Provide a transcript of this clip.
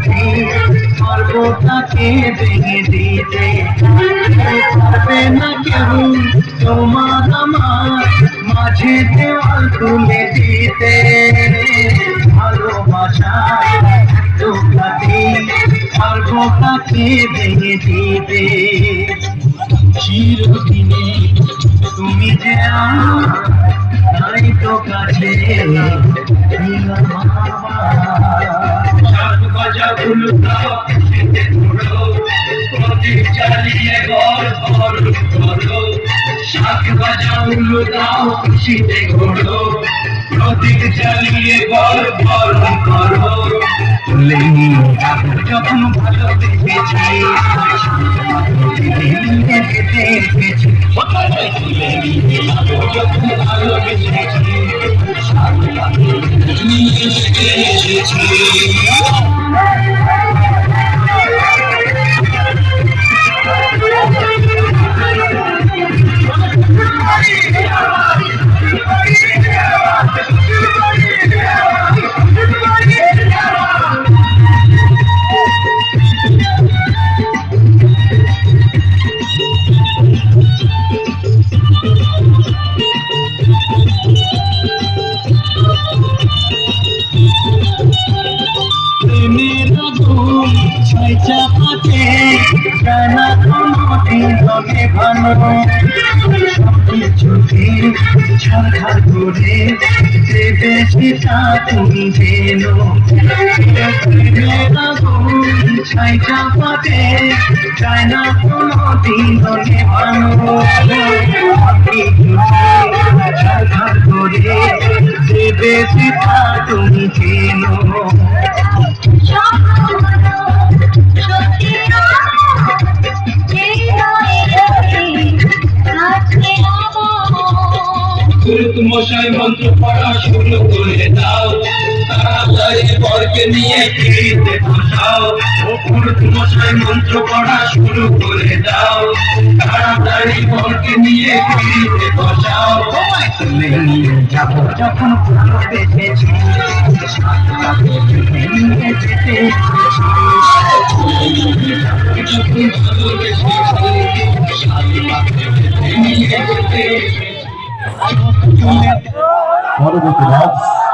সাথে সর্বতাকে ভেঙে দিতে পারবে না কেউ। তোমার আমার মাঝে দেওয়াল খুলে দিতে। ভালোবাসা দুঃখাতে সর্বতাকে ভেঙে দিতে। চিরদিনে তুমি যে তাই তো কাছে চালিয়ে সাত বাজা ঘোরো প্রদীপ চালিয়ে যাব যখন ভালোবেসেছি দেখেছি যাব জানা কোনটি হবে ভালো সবকিছুকে ছাড়খার করে দেবে সেটা তুমি যেন ছয় চাপাতে যায় না কোনটি হবে ভালো ছাড়খার করে দেবে সেটা তুমি যেন গুরুত মশাই মন্ত্র পড়া শুরু করে দাও। তাড়াতাড়ি বরকে নিয়ে ফিরিতে বসাও। ও গুরুত মশাই মন্ত্র পড়া শুরু করে দাও। তাড়াতাড়ি বরকে নিয়ে ফিরিতে বসাও। তুলে নিয়ে যাব যখন ভালোবেসেছি সাথে নিয়ে যেতে। Fora do Pilates,